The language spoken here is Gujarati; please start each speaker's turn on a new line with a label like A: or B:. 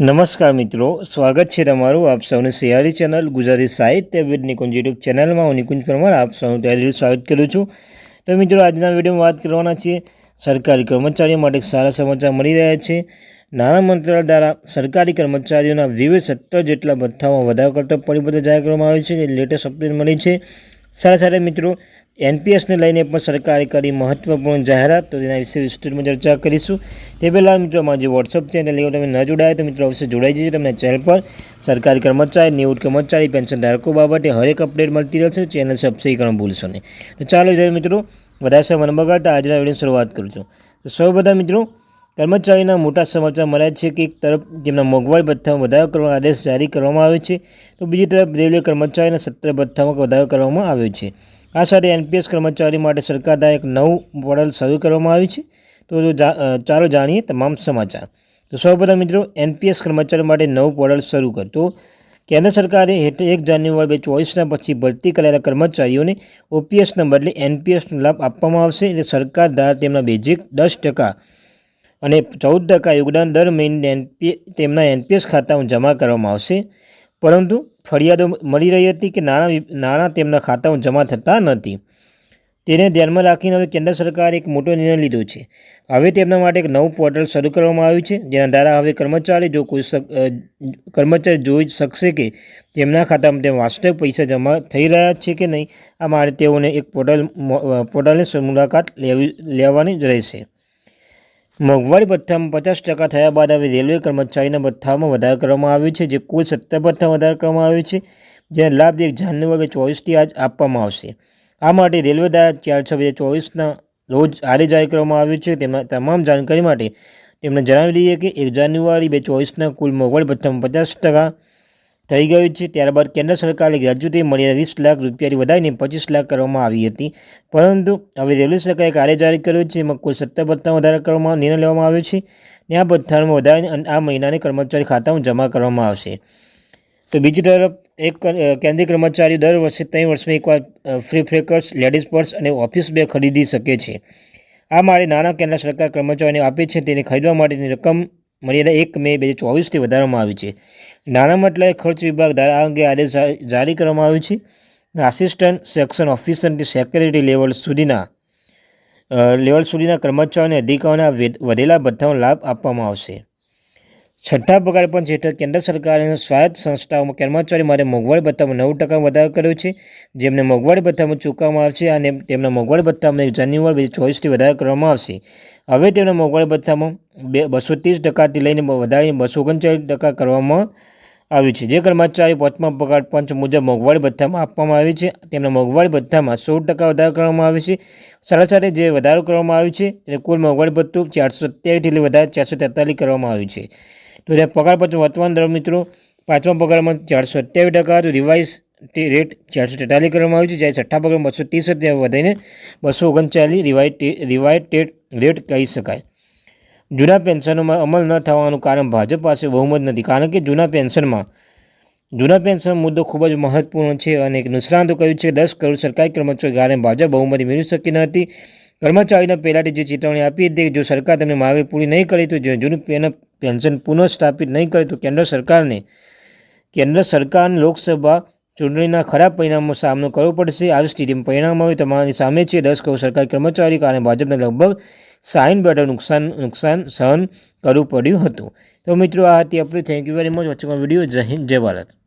A: નમસ્કાર મિત્રો, સ્વાગત છે તમારું આપ સૌને સિયારી ચેનલ ગુજરાતી સાહિત્ય વિદ નિકુંજ યુટ્યુબ ચેનલમાં. હું નિકુંજ પરમાર, આપ સૌનું તૈયારી સ્વાગત કરું છું. તો મિત્રો, આજના વિડીયોમાં વાત કરવાના છીએ સરકારી કર્મચારીઓ માટે સારા સમાચાર મળી રહ્યા છે. નાણાં મંત્રાલય દ્વારા સરકારી કર્મચારીઓના વિવિધ સત્તર જેટલા ભથ્થામાં વધારો કરતો પરિપત્ર જાહેર કરવામાં આવ્યો છે. જે લેટેસ્ટ અપડેટ મળી છે. સાથે સારા મિત્રો, એનપીએસને લઈને પણ સરકારે કરી મહત્વપૂર્ણ જાહેરાત, તો તેના વિશે વિસ્તૃતમાં ચર્ચા કરીશું. તે પહેલાં મિત્રો, અમારી જે વોટ્સઅપ છે, એને તમે ન જોડાય તો મિત્રો, અવશ્ય જોડાઈ જજો. તમને ચેનલ પર સરકારી કર્મચારી, નિવૃત્ત કર્મચારી પેન્શન ધારકો બાબતે હરેક અપડેટ મળતી રહેશે. ચેનલ સબસ્ક્રાઈબ કરવાનું ભૂલશો નહીં. તો ચાલો જ્યારે મિત્રો, વધારે સમય બગાડતા આજના વીડિયો શરૂઆત કરું છું. તો સૌ બધા મિત્રો કર્મચારીના મોટા સમાચાર મળ્યા છે કે એક તરફ તેમના મોંઘવારી ભથ્થામાં વધારો કરવાનો આદેશ જારી કરવામાં આવ્યો છે, તો બીજી તરફ રેલવે કર્મચારીના સત્ર ભથ્થામાં વધારો કરવામાં આવ્યો છે. આ સાથે એનપીએસ કર્મચારી માટે સરકાર દ્વારા એક નવું મોડલ શરૂ કરવામાં આવ્યું છે. તો ચાલો જાણીએ તમામ સમાચાર. તો સૌપ્રથમ મિત્રો, એનપીએસ કર્મચારી માટે નવું પોર્ટલ શરૂ કર. તો કેન્દ્ર સરકારે હેઠળ એક જાન્યુઆરી બે ચોવીસના પછી ભરતી કરાયેલા કર્મચારીઓને ઓપીએસના બદલે એનપીએસનો લાભ આપવામાં આવશે. એટલે સરકાર દ્વારા તેમના બેઝિક દસ ટકા અને ચૌદ ટકા યોગદાન દર મહિને એનપી, તેમના એનપીએસ ખાતામાં જમા કરવામાં આવશે. પરંતુ ફરિયાદો મળી રહી હતી કે નાણાં નાણાં તેમના ખાતામાં જમા થતા નથી. તેને ધ્યાનમાં રાખીને હવે કેન્દ્ર સરકારે એક મોટો નિર્ણય લીધો છે. હવે તેમના માટે એક નવું પોર્ટલ શરૂ કરવામાં આવ્યું છે, જેના દ્વારા હવે કર્મચારી જો કોઈ કર્મચારી જોઈ શકશે કે તેમના ખાતામાં તેમ વાસ્તવિક પૈસા જમા થઈ રહ્યા છે કે નહીં, આ માટે તેઓને એક પોર્ટલ પોર્ટલની મુલાકાત લેવી, લેવાની જ રહેશે. મોંઘવારી ભથ્થામાં પચાસ ટકા થયા બાદ હવે રેલવે કર્મચારીના ભથ્થામાં વધારો કરવામાં આવ્યો છે, જે કુલ સત્તર ભથ્થા વધારો કરવામાં આવ્યો છે, જેનો લાભ એક જાન્યુઆરી ચોવીસથી આજ આપવામાં આવશે. આ માટે રેલવે દ્વારા ચાર છ બે ચોવીસના રોજ આરે જાહેર કરવામાં આવ્યું છે. તેમાં તમામ જાણકારી માટે તેમણે જણાવી દઈએ કે એક જાન્યુઆરી બે ચોવીસના કુલ મોંઘવારી ભથ્થામાં પચાસ ટકા થઈ ગયું છે. ત્યારબાદ કેન્દ્ર સરકારે ગ્રેજ્યુટી મળીને વીસ લાખ રૂપિયાથી વધારીને પચીસ લાખ કરવામાં આવી હતી. પરંતુ હવે રેલવે સરકારે કાર્ય જારી કર્યું છે એમાં કુલ સત્તર ભથ્થા વધારા કરવામાં નિર્ણય લેવામાં આવ્યો છે. ને આ ભથ્થામાં વધારીને આ મહિનાને કર્મચારી ખાતામાં જમા કરવામાં આવશે. તો બીજી તરફ એક કેન્દ્રીય કર્મચારી દર વર્ષે ત્રણ વર્ષમાં એકવાર ફ્રી ફ્રેકર્સ લેડીઝ પર્સ અને ઓફિસ બેગ ખરીદી શકે છે. આ માટે નાણાં કેન્દ્ર સરકાર કર્મચારીને આપે છે, તેને ખરીદવા માટેની રકમ મર્યાદા એક મે બે હજાર ચોવીસથી વધારવામાં આવી છે. નાણાં મંત્રાલય ખર્ચ વિભાગ દ્વારા આ અંગે આદેશ જારી કરવામાં આવ્યો છે. આસિસ્ટન્ટ સેક્શન ઓફિસરથી સેક્રેટરી લેવલ સુધીના લેવલ સુધીના કર્મચારીઓને અધિકારીઓના વધેલા ભથ્થાનો લાભ આપવામાં આવશે. છઠ્ઠા પગાર પંચ હેઠળ કેન્દ્ર સરકારે સ્વાયત્ત સંસ્થાઓમાં કર્મચારી માટે મોંઘવારી ભથ્થામાં નવ ટકા વધારો કર્યો છે. જેમને મોંઘવારી ભથ્થામાં ચૂકવવામાં આવશે અને તેમના મોંઘવારી ભથ્થામાં જાન્યુઆરી બે ચોવીસથી વધારો કરવામાં આવશે. હવે તેમના મોંઘવારી ભથ્થામાં બે બસો ત્રીસ ટકાથી લઈને વધારીને બસો ઓગણચાલીસ ટકા કરવામાં આવ્યું છે. જે કર્મચારી પાંચમા પગાર પંચ મુજબ મોંઘવારી ભથ્થામાં આપવામાં આવે છે. તેમના મોંઘવારી ભથ્થામાં સોળ ટકા વધારો કરવામાં આવે છે. સાથે સાથે જે વધારો કરવામાં આવ્યો છે, તે કુલ મોંઘવારી ભથ્થું ચારસો સત્યાવીસથી વધારે, ચારસો તેતાલીસ કરવામાં આવ્યું છે. તો ત્યાં પગાર પંચ વર્તમાન દર મિત્રો, પાંચમા પગારમાં ચારસો અઠ્યાવીસ ટકા રિવાઇઝ રેટ ચારસો તેતાલીસ કરવામાં આવ્યું છે, જ્યારે છઠ્ઠા પગાર બસો ત્રીસ વધીને બસો ઓગણચાલીસ રિવાઇટ રિવાઇટ રેટ કહી શકાય. જૂના પેન્શનોમાં અમલ ન થવાનું કારણ ભાજપ પાસે બહુમત નથી, કારણ કે જૂના પેન્શનમાં, જૂના પેન્શન મુદ્દો ખૂબ જ મહત્વપૂર્ણ છે અને એક નિષ્ણાંતો કહ્યું છે કે દસ કરોડ સરકારી કર્મચારીઓ કારણે ભાજપ બહુમતી મેળવી શકી ન હતી. કર્મચારીને પહેલાંથી જે ચેતવણી આપી હતી જો સરકાર તેમને માગણી પૂરી નહીં કરે તો જૂનું પેન્શન પુનઃસ્થાપિત નહીં કરે તો કેન્દ્ર સરકારને કેન્દ્ર સરકારને લોકસભા ચૂંટણીના ખરાબ પરિણામનો સામનો કરવો પડશે. આ સ્થિતિમાં પરિણામ આવે તમારી સામે છે. દસ કરોડ સરકારી કર્મચારી કારણે ભાજપને લગભગ સાઈન બેટર નુકસાન નુકસાન સહન કરવું પડ્યું હતું. તો મિત્રો, આ હતી આપણે. થેન્ક યુ વેરી મચ વચ્ચે વીડિયો જય હિન્દ. જય ભારત.